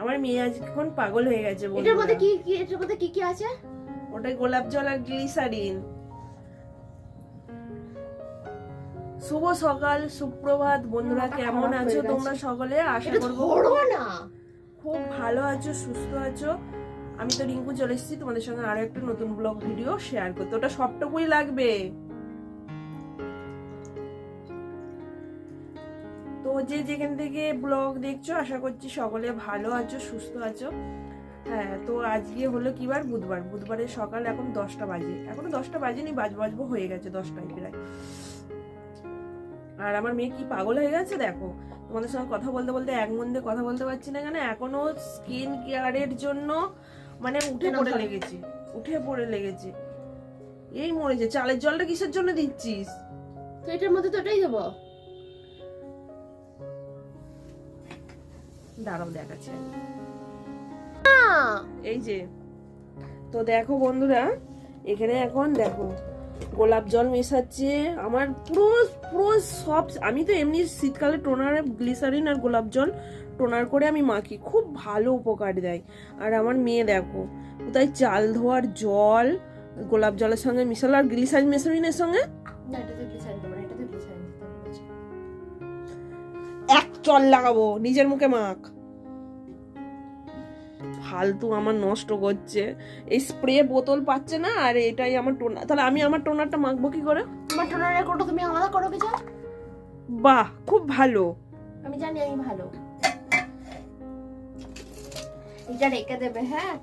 আমার মেয়ে আজ এখন পাগল হয়ে গেছে এটার মধ্যে কি কি এটার মধ্যে কি কি আছে? ওটাই গোলাপ জল আর গ্লিসারিন। শুভ সকাল সুপ্রভাত। বন্ধুরা কেমন আছো? তোমরা সকলে আশা করব না। খুব ভালো আছো সুস্থ আছো। আমি তো রিঙ্কু চলে এসেছি তোমাদের সঙ্গে আরও একটা নতুন ব্লগ ভিডিও শেয়ার করতে। ওটা সবটুকুই লাগবে। যে যেখান থেকে ব্লগ দেখছ আশা করছি সকলে ভালো আছো সুস্থ আছো। হ্যাঁ তো আজকে হলো কি বার? বুধবার। বুধবারের সকাল এখন দশটা বাজে। এখনও দশটা বাজেনি বাজ বাজবো হয়ে গেছে দশটায় প্রায়। আর আমার মেয়ে কি পাগল হয়ে গেছে? দেখো তোমাদের সঙ্গে কথা বলতে বলতে এক মধ্যে কথা বলতে পারছি না কেন এখনও স্কিন কেয়ারের জন্য মানে উঠে পড়ে লেগেছে উঠে পড়ে লেগেছে। এই মরেছে চালের জলটা কিসের জন্য দিচ্ছিস? তো এটার মধ্যে তো এটাই দেবো। দাঁড়াও দেখাচ্ছে। এই যে তো দেখো বন্ধুরা এখানে এখন দেখো গোলাপ জল মেশাচ্ছে। আমার পুরো পুরো সব আমি তো এমনি শীতকালে টোনারে গ্লিসারিন আর গোলাপ জল টোনার করে আমি মাখি। খুব ভালো উপকার দেয়। আর আমার মেয়ে দেখো কোথায় চাল ধোয়ার জল গোলাপ জলের সঙ্গে মিশাল আর গ্লিসারিন মেশারিনের সঙ্গে? চল লাগাবো নিজের মুখে মাখ। ফালতু আমার নষ্ট করছে। এই স্প্রে বোতল পাচ্ছে না আর এটাই আমার টোনার তাহলে আমি আমার টোনারটা মাখবো কি করে? তোমার টোনারের কোটা তুমি আলাদা করো কিছু বাহ খুব ভালো। আমি জানি আমি ভালো। এটা রেখে দেবে হ্যাঁ?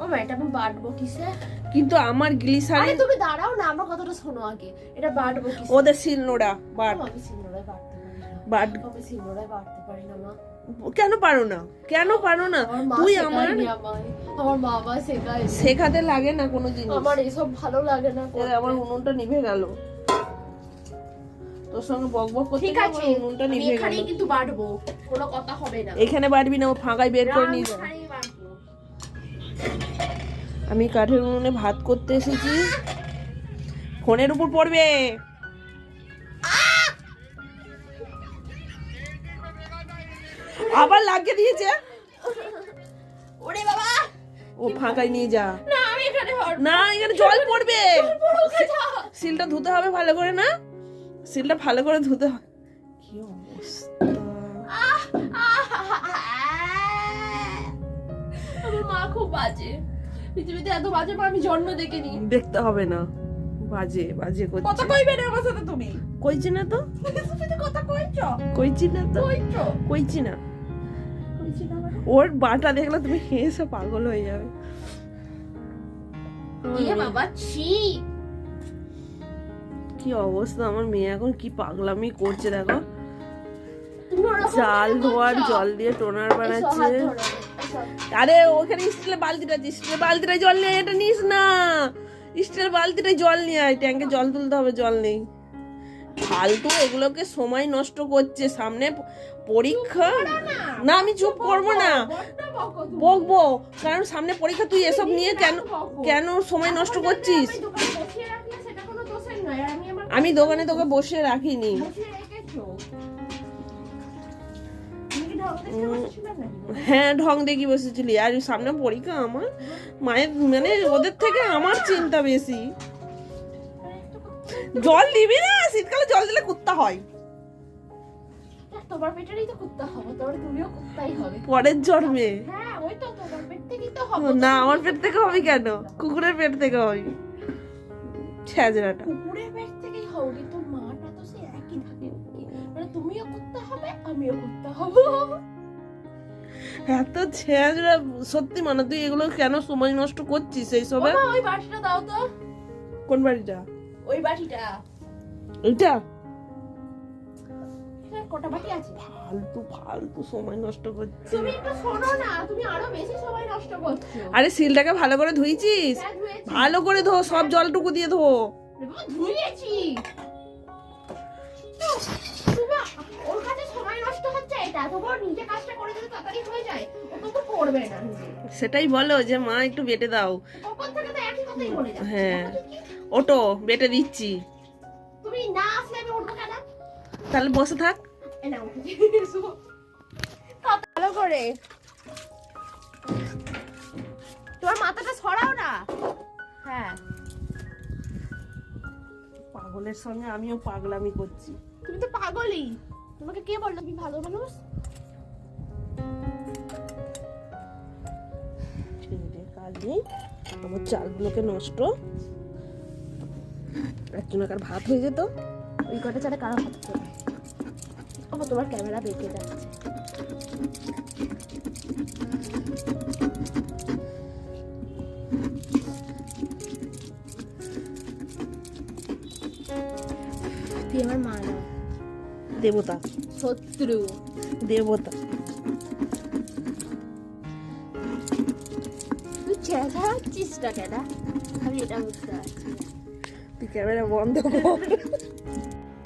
ও মা এটা আমি বাটবো কিসে? কিন্তু আমার আরে গ্লিসারিন তুমি দাঁড়াও না আমার কথাটা শোনো আগে। এটা বাটবো কিসে? ওদের শিলনোড়া বাট। আমি পারি না বাট কেন পারো না? কেন পারো না? তুই আমার আমার বাবা শেখায় শেখাতে লাগে না কোনো জিনিস। আমার এসব ভালো লাগে না আমার উনুনটা নিভে গেল। তোর সঙ্গে বক বক করতে ঠিক আছে। উনুনটা নিভে গেল। এখানেই কিন্তু বাটবো কোনো কথা হবে না। এখানে বাড়বি না ও ফাঁকায় বের করে নিয়ে যা। এখানেই বাটবো। আমি কাঠের উনুনে ভাত করতে এসেছি। ফোনের উপর পড়বে। আবার লাগিয়ে দিয়েছে? ওরে বাবা ও ফাঁকায় নিয়ে যা। না আমি এখানে না এখানে জল পড়বে সিলটা ধুতে হবে ভালো করে না? সিলটা ভালো করে ধুতে হবে। কি অবস্থা? আমার মা খুব বাজে। পৃথিবীতে এত বাজে মা আমি জন্ম দেখিনি। দেখতে হবে না। বাজে বাজে কথা করছে কইবে না আমার সাথে তুমি? কইছি না তো। তুমি তো কথা কইছ? কইছি না তো। কইছ? কইছি না। মানে? ওর বাটা দেখলে তুমি হেসে পাগল হয়ে যাবে। এ বাবা ছি। কি অবস্থা? আমার মেয়ে এখন কি পাগলামি করছে দেখো। চাল ধোয়ার জল দিয়ে টোনার বানাচ্ছে। আরে ওখানে স্টিলের বালতিটা স্টিলের বালতিটায় জল নিয়ে এটা নিস না। স্টিলের বালতিটায় জল নিয়ে আয় ট্যাঙ্কে জল তুলতে হবে জল নেই। ফালতু এগুলোকে সময় নষ্ট করছে সামনে পরীক্ষা? না আমি চুপ করব না। বকবো কারণ সামনে পরীক্ষা তুই এসব নিয়ে কেন কেন সময় নষ্ট করছিস? আমি দোকানে তোকে বসে রাখিনি। হ্যাঁ ঢং দেখি বসেছিলি। আর সামনে পরীক্ষা আমার। মায়ের মানে ওদের থেকে আমার চিন্তা বেশি। জল দিবি না? শীতকালে জল দিলে কুত্তা হয়। তোমার পেটেরই তো কুত্তা হবে তোমার তুমিও কুত্তাই হবে। পরের জন্মে। হ্যাঁ ওই তো তোমার পেট থেকেই তো হবে। না আমার পেট থেকে হবে কেন? কুকুরের পেট থেকে হবে। ছ্যাজরাটা কুকুরের পেট থেকেই হবে আমিও হব এত ছ্যাজরা সত্যি মানে তুই এগুলো কেন সময় নষ্ট করছিস এই সবে ওই বাটিটা দাও তো কোন বাড়িটা ওই বাটিটা কটা বাটি আছে ফালতু ফালতু সময় নষ্ট করছিস তুমি একটু শোনো না তুমি আরও বেশি সময় নষ্ট করছ আরে সিলটাকে ভালো করে ধুইছিস হ্যাঁ, ভালো করে ধো সব জলটুকু দিয়ে ধো ধুয়েছি তুমি সেটাই বলো যে মা একটু বেটে দাও। হ্যাঁ। ওটো বেটে দিচ্ছি। তাহলে বসে থাক। ভালো করে। তোমার মাথাটা সরাও না। হ্যাঁ। পাগলের সঙ্গে আমিও পাগলামি করছি। তুমি তো পাগলই। তোমাকে কে বলল? তুমি ভালো মানুষ? আমার চালগুলোকে নষ্ট। ভাত হয়ে যেত। ওই কটা চালে কারও ও তোমার ক্যামেরা বেঁকে যাচ্ছে। তুই আমার মা না। দেবতা। শত্রু। দেবতা। কেন আমি এটা বুঝতে পারছি তুই ক্যামেরা বন্ধ কর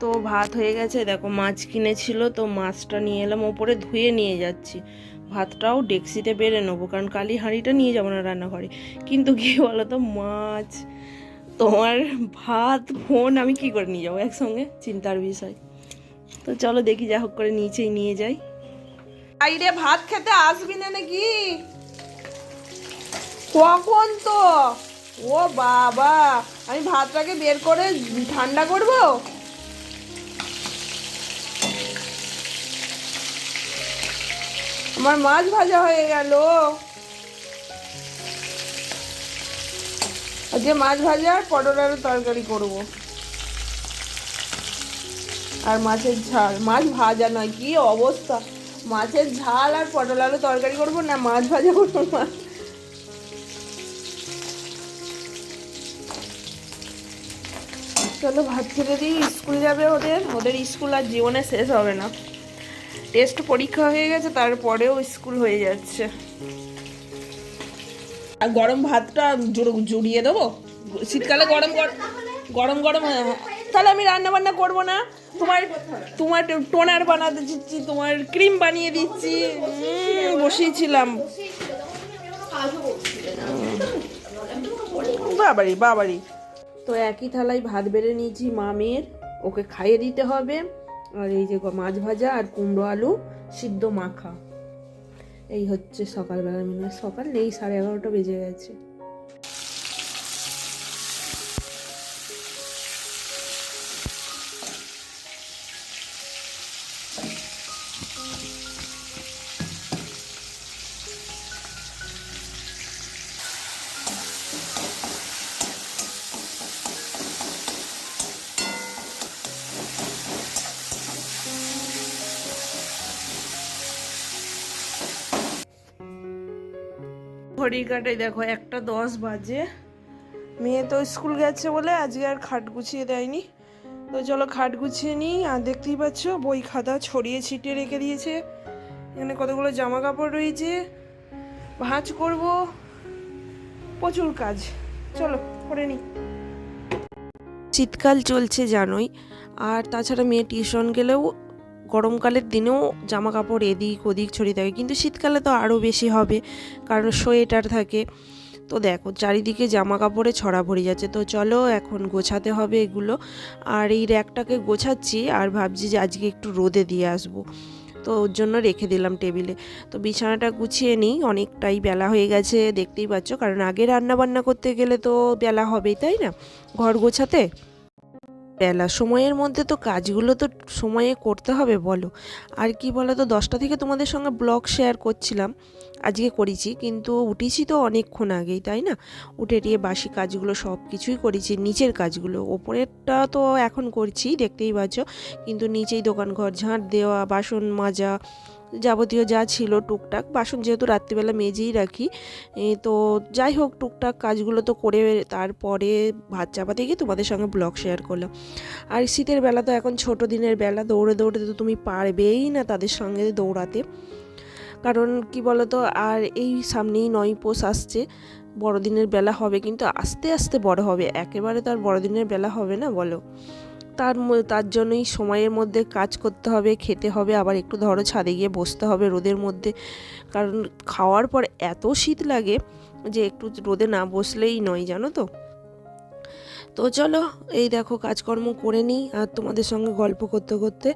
তো ভাত হয়ে গেছে। দেখো মাছ কিনেছিল তো মাছটা নিয়ে এলাম। ওপরে ধুয়ে নিয়ে যাচ্ছি। ভাতটাও ডেক্সিতে বেড়ে নেব কারণ কালি হাঁড়িটা নিয়ে যাব না রান্নাঘরে। কিন্তু কি বলো তো মাছ তোমার ভাত ফোন আমি কি করে নিয়ে যাব একসঙ্গে? চিন্তার বিষয়। তো চলো দেখি যা হোক করে নিচেই নিয়ে যাই। আইরে ভাত খেতে আসবি না নাকি? কখন তো? ও বাবা, আমি ভাতটাকে বের করে ঠান্ডা করব? আমার মাছ ভাজা হয়ে গেল। আজকে মাছ ভাজা আর পটল তরকারি করব। আর মাছের ঝাল, মাছ ভাজা নয়, কি অবস্থা? মাছের ঝাল আর পটল আলু তরকারি করব না মাছ ভাজা করব মাছ? চলো ভাত খেতে দিই স্কুল যাবে ওদের ওদের স্কুল আর জীবনে শেষ হবে না। টেস্ট পরীক্ষা হয়ে গেছে তারপরেও স্কুল হয়ে যাচ্ছে। আর গরম ভাতটা জুড়ো- জুড়িয়ে দেবো? শীতকালে গরম গরম গরম গরম হ্যাঁ, হ্যাঁ। তাহলে আমি রান্না বান্না করব না? তোমার তোমার টোনার বানাতে দিচ্ছি তোমার ক্রিম বানিয়ে দিচ্ছি। বসিয়েছিলাম। বাবারি বাবারি। তো একই থালায় ভাত বেড়ে নিয়েছি মামের। ওকে খাইয়ে দিতে হবে। আর এই যে মাছ ভাজা আর কুমড়ো আলু, সিদ্ধ মাখা। এই হচ্ছে সকালবেলা মেনু সকাল নেই, সাড়ে এগারোটা বেজে গেছে। ঘড়ির কাটাই দেখো একটা দশ বাজে। মেয়ে তো স্কুল গেছে বলে আজকে আর খাট গুছিয়ে দেয়নি। তো চলো খাট গুছিয়ে নিই। আর দেখতেই পাচ্ছ, বই খাতা ছড়িয়ে ছিটিয়ে রেখে দিয়েছে। এখানে কতগুলো জামা কাপড় রয়েছে। ভাঁজ করব। প্রচুর কাজ। চলো, করে নিই। শীতকাল চলছে জানোই। আর তাছাড়া মেয়ে টিউশন গেলেও গরমকালের দিনেও জামা কাপড় এদিক ওদিক ছড়িয়ে থাকে, কিন্তু শীতকালে তো আরও বেশি হবে, কারণ সোয়েটার থাকে। তো দেখো, চারিদিকে জামা কাপড়ে ছড়া ভরে যাচ্ছে, তো চলো এখন গোছাতে হবে এগুলো। আর এই র্যাকটাকে গোছাচ্ছি, আর ভাবছি যে আজকে একটু রোদে দিয়ে আসব। তো ওর জন্য রেখে দিলাম টেবিলে। তো বিছানাটা গুছিয়ে নিই, অনেকটাই বেলা হয়ে গেছে, দেখতেই পাচ্ছ, কারণ আগে রান্না বান্না করতে গেলে তো বেলা হবেই, তাই না? ঘর গোছাতে? বেলা। সময়ের মধ্যে তো কাজগুলো তো সময়ে করতে হবে, বলো। আর কি বলো তো দশটা থেকে তোমাদের সঙ্গে ব্লগ শেয়ার করছিলাম, আজকে করেছি, কিন্তু উঠেছি তো অনেকক্ষণ আগেই, তাই না? উঠে টিয়ে বাসি কাজগুলো সব কিছুই করেছি, নিচের কাজগুলো। ওপরেরটা তো এখন করছি, দেখতেই পাচ্ছ। কিন্তু নিচেই দোকান ঘর ঝাঁট দেওয়া, বাসন মাজা যাবতীয় যা ছিল টুকটাক, বাসন যেহেতু রাত্রিবেলা মেজেই রাখি তো যাই হোক টুকটাক কাজগুলো তো করে তারপরে ভাত চাপাতে গিয়ে তোমাদের সঙ্গে ব্লগ শেয়ার করলাম। আর শীতের বেলা তো এখন ছোট দিনের বেলা, দৌড়ে দৌড়ে তো তুমি পারবেই না তাদের সঙ্গে দৌড়াতে। কারণ কি বলতো, আর এই সামনেই নয় পোষ আসছে, বড়দিনের বেলা হবে, কিন্তু আস্তে আস্তে বড় হবে, একেবারে তো আর বড়দিনের বেলা হবে না, বলো। তার তার জন্যই সময়ের মধ্যে কাজ করতে হবে, খেতে হবে, আবার একটু ধরো ছাদে গিয়ে বসতে হবে রোদের মধ্যে। কারণ খাওয়ার পর এত শীত লাগে যে একটু রোদে না বসলেই নয়, জানো তো? তো চলো, এই দেখো কাজকর্ম করে নিই আর তোমাদের সঙ্গে গল্প করতে করতে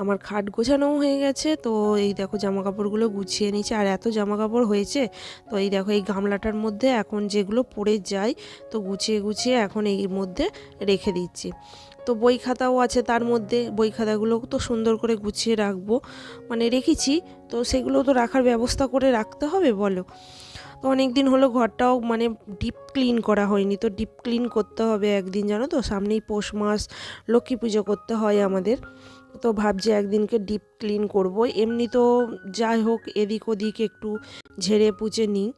আমার খাট গোছানোও হয়ে গেছে। তো এই দেখো জামা কাপড়গুলো গুছিয়ে নিচ্ছে আর এত জামা কাপড় হয়েছে, তো এই দেখো এই গামলাটার মধ্যে এখন যেগুলো পড়ে যায়, তো গুছিয়ে গুছিয়ে এখন এর মধ্যে রেখে দিচ্ছি। তো বই খাতাও আছে তার মধ্যে, বই খাতাগুলো তো সুন্দর করে গুছিয়ে রাখব। মানে রেখেছি, তো সেগুলো তো রাখার ব্যবস্থা করে রাখতে হবে, বলো? তো অনেক দিন হলো ঘরটাও মানে ডিপ ক্লিন করা হয়নি। তো ডিপ ক্লিন করতে হবে একদিন, জানো তো? সামনেই পৌষ মাস, লক্ষ্মী পুজো করতে হয় আমাদের। তো ভাবছি একদিনকে ডিপ ক্লিন করব এমনি তো যাই হোক, এদিক ওদিক একটু ঝেড়ে পুচে নিই।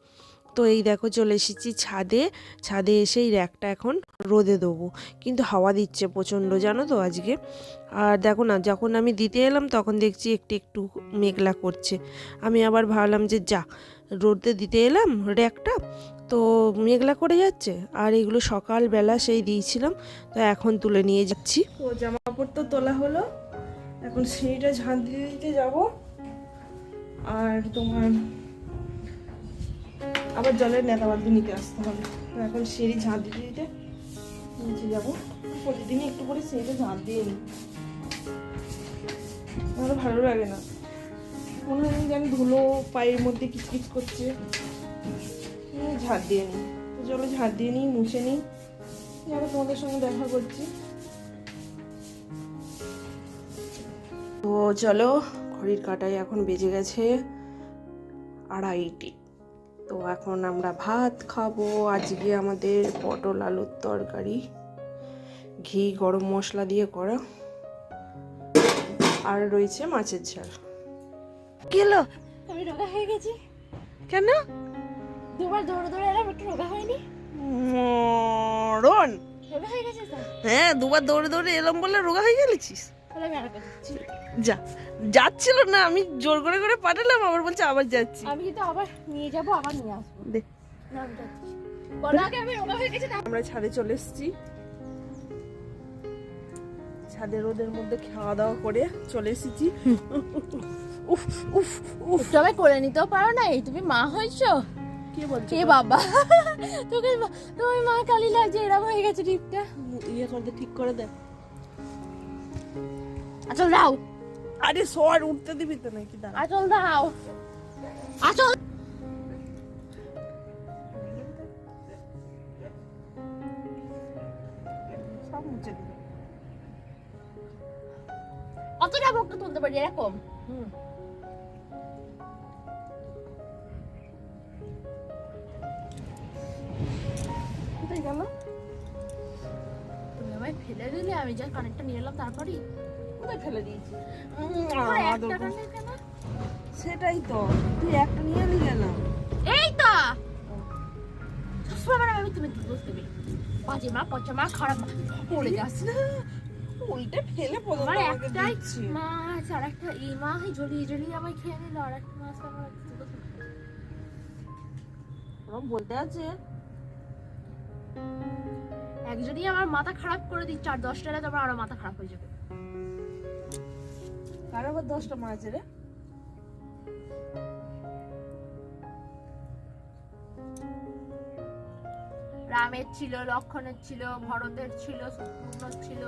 তো এই দেখো, চলে এসেছি ছাদে। ছাদে এসে এই র্যাকটা এখন রোদে দেবো। কিন্তু হাওয়া দিচ্ছে প্রচণ্ড, জানো তো, আজকে। আর দেখো না, যখন আমি দিতে এলাম, তখন দেখছি একটু একটু মেঘলা করছে। আমি আবার ভাবলাম যে যা রোদে দিতে এলাম র্যাকটা তো মেঘলা করে যাচ্ছে, আর এগুলো সকালবেলা সেই দিয়েছিলাম, তো এখন তুলে নিয়ে যাচ্ছি। তো জামা কাপড় তো তোলা হলো। এখন সিঁড়িটা ঝাঁট দিয়ে দিতে যাব। আর তোমার আবার জলের নেতা বালতি নিতে আসতে হবে। তো এখন সিঁড়ি ঝাঁট দিতে দিতে নিচে যাব। প্রতিদিনই একটু করে সিঁড়িটা ঝাঁট দিয়ে নিই আমার ভালো লাগে না। মনে হয় যেন ধুলো পায়ের মধ্যে কিচকিচ করছে। ঝাড় দিয়ে নিই তো চলো ঝাড় দিয়ে নিই, মুছে নিই। যারা তোমাদের সঙ্গে দেখা করছি। তো চলো, ঘড়ির কাটায় এখন বেজে গেছে আড়াইটি। তো এখন আমরা ভাত খাব। আজকে আমাদের পটল আলুর তরকারি। ঘি, গরম মশলা দিয়ে করা। আর রয়েছে মাছের ঝাল। গেল আমি রোগা হয়ে গেছি। কেন? দুবার দৌড়ে দৌড়ে এলাম একটু রোগা হয়নি। মরণ। রোগা হয়ে হ্যাঁ দুবার দৌড়ে দৌড়ে এলাম বলে রোগা হয়ে গেলেছিস? যা যাচ্ছিল না আমি জোর করে করে পাঠালাম আবার বলছে আবার যাচ্ছি। আমি কিন্তু আবার নিয়ে যাব আবার নিয়ে আসব। দে। না আমি যাচ্ছি। বলো আগে আমি রোগা গেছি আমরা ছাদে চলে এসেছি। ছাদে রোদের মধ্যে খাওয়া দাওয়া করে চলে এসেছি। উফ উফ উফ। তবে করে নিতেও পারো না এই তুমি মা হয়েছো। কে বলছে? কে বাবা তোকে মা- তোমার মা কালি লাগছে এরকম হয়ে গেছে টিপটা। ইয়ে করে দে, ঠিক করে দে। আচল দাও। আরে সর উঠতে দিবি তো নাকি? দাঁড়া। আচল দাও। আচল। অতটা বকটা তুলতে পারি এরকম। হুম। কানেরটা নিয়ে এলাম তারপরেই কোথায় ফেলে দিয়েছি? সেটাই তো তুই একটা নিয়ে এলি কেন এই তো! সবসময় আমি তুমি বুঝতে পারি বাজে মা পচা মা খারাপ পড়ে যাচ্ছে। না উল্টে ফেলে পর্যন্ত আমার একটাই মাছ আর একটা এই মা ঝরিয়ে ঝরিয়ে আমায় খেয়ে নিল আর একটা মাছ। আমার বলতে আছে। একজনই আমার মাথা খারাপ করে দিচ্ছে আর দশটা রাত আমার আরও মাথা খারাপ হয়ে যাবে। কার আবার দশটা মাছ রে? রামের ছিল লক্ষণের ছিল ভরতের ছিল শত্রুঘ্নর ছিল।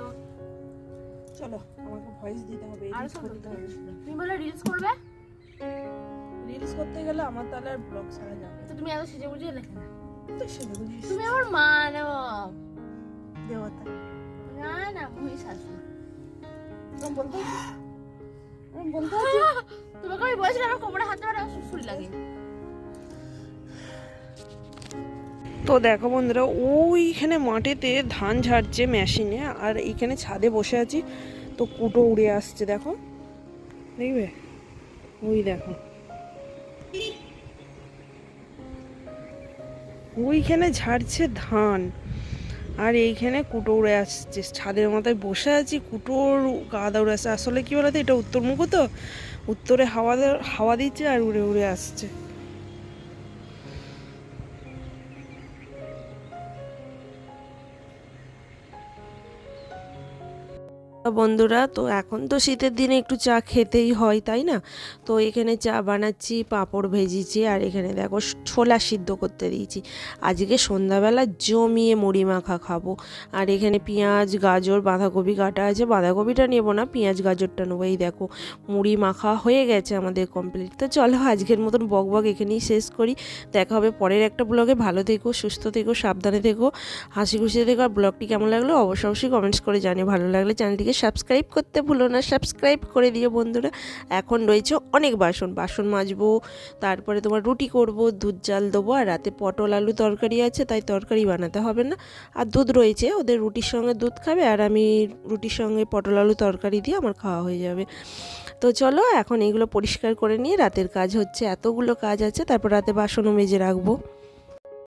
চলো আমাকে ভয়েস দিতে হবে আর করতে হবে। তুমি বলে রিলস করবে? রিলস করতে গেলে আমার তাহলে আর ব্লগ ছাড়া যাবে তো তুমি এত সেজে বুঝে লেখে না। তো তুমি আমার মানব। দেবতা। না না শাশুড়ি বলতে বলতে আছে? তোমাকে আমি বলেছিলাম আমার কোমরে হাত লাগে। তো দেখো বন্ধুরা ওইখানে মাঠেতে ধান ঝাড়ছে মেশিনে আর এইখানে ছাদে বসে আছি। তো কুটো উড়ে আসছে দেখো। দেখবে? ওই দেখো। ওইখানে ঝাড়ছে ধান। আর এইখানে কুটো উড়ে আসছে। ছাদের মাথায় বসে আছি, কুটোর গা উড়ে আসছে। আসলে কি বলতো, এটা উত্তরমুখ তো উত্তরে হাওয়া হাওয়া দিচ্ছে আর উড়ে উড়ে আসছে। বন্ধুরা, তো এখন তো শীতের দিনে একটু চা খেতেই হয়, তাই না? তো এখানে চা বানাচ্ছি, পাঁপড় ভেজেছি, আর এখানে দেখো ছোলা সিদ্ধ করতে দিয়েছি। আজকে সন্ধ্যাবেলা জমিয়ে মুড়ি মাখা খাব। আর এখানে পেঁয়াজ, গাজর, বাঁধাকপি কাটা আছে, বাঁধাকপিটা নেব না, পেঁয়াজ, গাজরটা নেব। এই দেখো, মুড়ি মাখা হয়ে গেছে আমাদের কমপ্লিট তো চলো আজকের মতন বক বক এখানেই শেষ করি। দেখা হবে পরের একটা ব্লগে ভালো থেকো, সুস্থ থেকো, সাবধানে থেকো। হাসি খুশি থেকো। আর ব্লগটি কেমন লাগল? অবশ্যই অবশ্যই কমেন্টস করে জানিয়ে ভালো লাগলে চ্যানেলটিকে সাবস্ক্রাইব করতে ভুলো না, সাবস্ক্রাইব করে দিও বন্ধুরা। এখন রয়েছে অনেক বাসন বাসন মাজবো, তারপরে তোমার রুটি করব, দুধ জাল দেবো, আর রাতে পটল আলু তরকারি আছে, তাই তরকারি বানাতে হবে না। আর দুধ রয়েছে, ওদের রুটির সঙ্গে দুধ খাবে, আর আমি রুটির সঙ্গে পটল আলু তরকারি দিয়ে আমার খাওয়া হয়ে যাবে। তো চলো, এখন এইগুলো পরিষ্কার করে নিয়ে রাতের কাজ হচ্ছে। এতগুলো কাজ আছে, তারপর রাতে বাসনও মেজে রাখব।